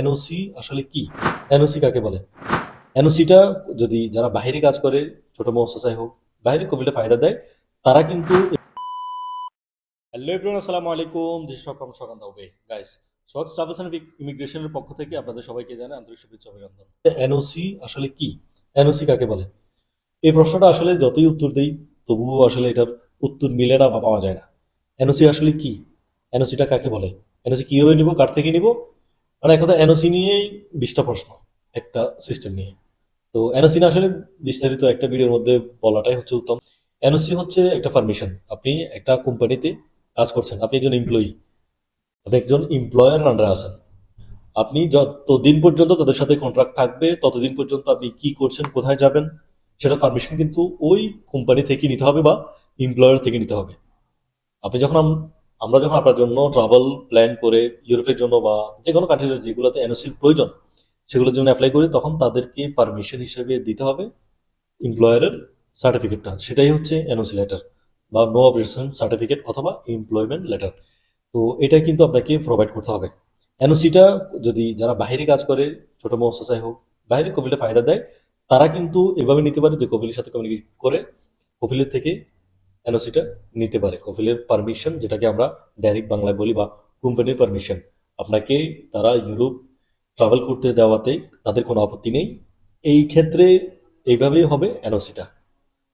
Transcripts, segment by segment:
NOC আসলে কি? NOC কাকে বলে? এনওসিটা যদি যারা বাইরে কাজ করে, ছোট মহাশাসায় হোক বাইরে কোভিডে ফায়দা দেয়, তারা কিন্তু হ্যালো এভরিওয়ান আসসালামু আলাইকুম। দিস গাইস ইমিগ্রেশনের পক্ষ থেকে আপনাদের সবাইকে জানাই আন্তরিক শুভেচ্ছা অভিনন্দন। এনওসি আসলে কি? এনওসি কাকে বলে? এই প্রশ্নটা আসলে যতই উত্তর দেই, তবুও আসলে এটার উত্তর মিলে না বা পাওয়া যায় না। এনওসি আসলে কি? এনওসিটা কাকে বলে? এনওসি কীভাবে নিব? কার থেকে নিব? মানে এক কথা এনওসি নিয়েই বিশটা প্রশ্ন, একটা সিস্টেম নিয়ে। তো এনওসি না আসলে বিস্তারিত একটা ভিডিওর মধ্যে বলাটাই হচ্ছে উত্তম। এনওসি হচ্ছে একটা পারমিশন আপনি একটা কোম্পানিতে কাজ করছেন, আপনি একজন এমপ্লয়ি আপনি একজন এমপ্লয়ার আন্ডারে আছেন। আপনি যতদিন পর্যন্ত তাদের সাথে কন্ট্রাক্ট থাকবে, ততদিন পর্যন্ত আপনি কি করছেন, কোথায় যাবেন, সেটা পারমিশন কিন্তু ওই কোম্পানি থেকে নিতে হবে বা এমপ্লয়ার থেকে নিতে হবে। আপনি যখন আমরা যখন আপনার জন্য ট্রাভেল প্ল্যান করে ইউরোপের জন্য বা যে কোনো কান্ট্রিতে যেগুলোতে এনওসির প্রয়োজন, সেগুলোর জন্য অ্যাপ্লাই করি, তখন তাদেরকে পারমিশন হিসেবে দিতে হবে এমপ্লয়ারের সার্টিফিকেটটা সেটাই হচ্ছে এনওসি লেটার বা নো অপারেশন সার্টিফিকেট অথবা এমপ্লয়মেন্ট লেটার তো এটা কিন্তু আপনাকে প্রোভাইড করতে হবে। এনওসিটা যদি যারা বাইরে কাজ করে, ছোট মহাশাসায় হোক বাইরে কপিলে ফায়দা দেয়, তারা কিন্তু এভাবে নিতে পারে যে কপিলের সাথে কমিউনিকেট করে কপিলের থেকে এনওসিটা নিতে পারে। কপিলের পারমিশন যেটাকে আমরা ডাইরেক্ট বাংলায় বলি বা কোম্পানির পারমিশন আপনাকে তারা ইউরোপ ট্রাভেল করতে দেওয়াতে তাদের কোনো আপত্তি নেই। এই ক্ষেত্রে এইভাবেই হবে এনওসিটা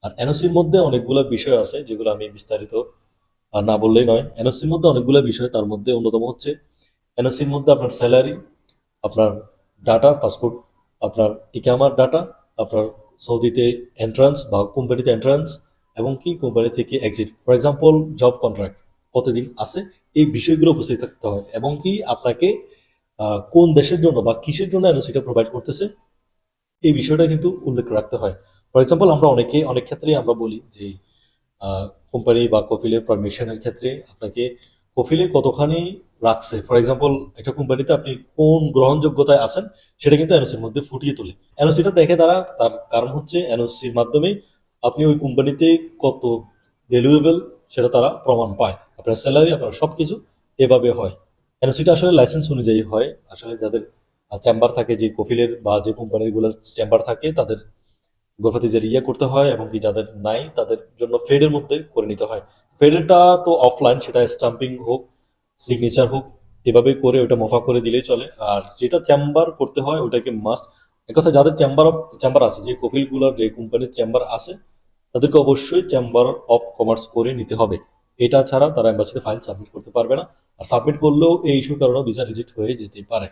আর এনওসির মধ্যে অনেকগুলো বিষয় আছে, যেগুলো আমি বিস্তারিত না বললেই নয়। এনওসির মধ্যে অনেকগুলো বিষয়, তার মধ্যে অন্যতম হচ্ছে এনওসির মধ্যে আপনার স্যালারি আপনার ডাটা পাসপোর্ট আপনার ইকামার ডাটা আপনার সৌদিতে এন্ট্রান্স বা কোম্পানিতে এন্ট্রান্স এবং কি কোম্পানি থেকে exit for example job contract কতদিন আছে? এই বিষয়গুলো উপস্থিত থাকতে হয়। এবং কি আপনাকে কোন দেশের জন্য বা কিসের জন্য এনওসিটা প্রোভাইড করতেছে? এই বিষয়টা কিন্তু উল্লেখ রাখতে হয়। ফর এক্সাম্পল আমরা অনেকে, অনেক ক্ষেত্রেই আমরা বলি যে কোম্পানি বা কফিলের পারমিশনের ক্ষেত্রে আপনাকে কফিলে কতখানি রাখছে? ফর এক্সাম্পল একটা কোম্পানিতে আপনি কোন গ্রহণযোগ্যতায় আছেন, সেটা কিন্তু এনওসির মধ্যে ফুটিয়ে তোলে। এনওসিটা দেখে তারা, তার কারণ হচ্ছে এনওসির মাধ্যমে আপনি ওই কোম্পানিতে কত ভ্যালুয়েবল সেটা তারা প্রমাণ পায়। আপনার স্যালারি আপনার সবকিছু এভাবে হয়। এনওসিটা আসলে লাইসেন্স অনুযায়ী হয়। আসলে যাদের চেম্বার থাকে, যে কফিলের বা যে কোম্পানিগুলোর চেম্বার থাকে, তাদের যে ইয়ে করতে হয় এবং কি যাদের নাই, তাদের জন্য ফেডের মধ্যে করে নিতে হয়। ফেডেরটা তো অফলাইন সেটা স্টাম্পিং হোক সিগনেচার হোক, এভাবে করে ওটা মোফা করে দিলেই চলে। আর যেটা চেম্বার করতে হয়, ওটাকে মাস্ট একথা যাদের চেম্বার অফ চেম্বার আছে, যে কফিলগুলোর, যে কোম্পানির চেম্বার আছে তাদেরকে অবশ্যই চেম্বার অফ কমার্স করে নিতে হবে। এটা ছাড়া তারা এম্বাসিতে ফাইল সাবমিট করতে পারবে না। আর সাবমিট করলেও এই ইস্যুর কারণে ভিসা রিজেক্ট হয়ে যেতে পারে।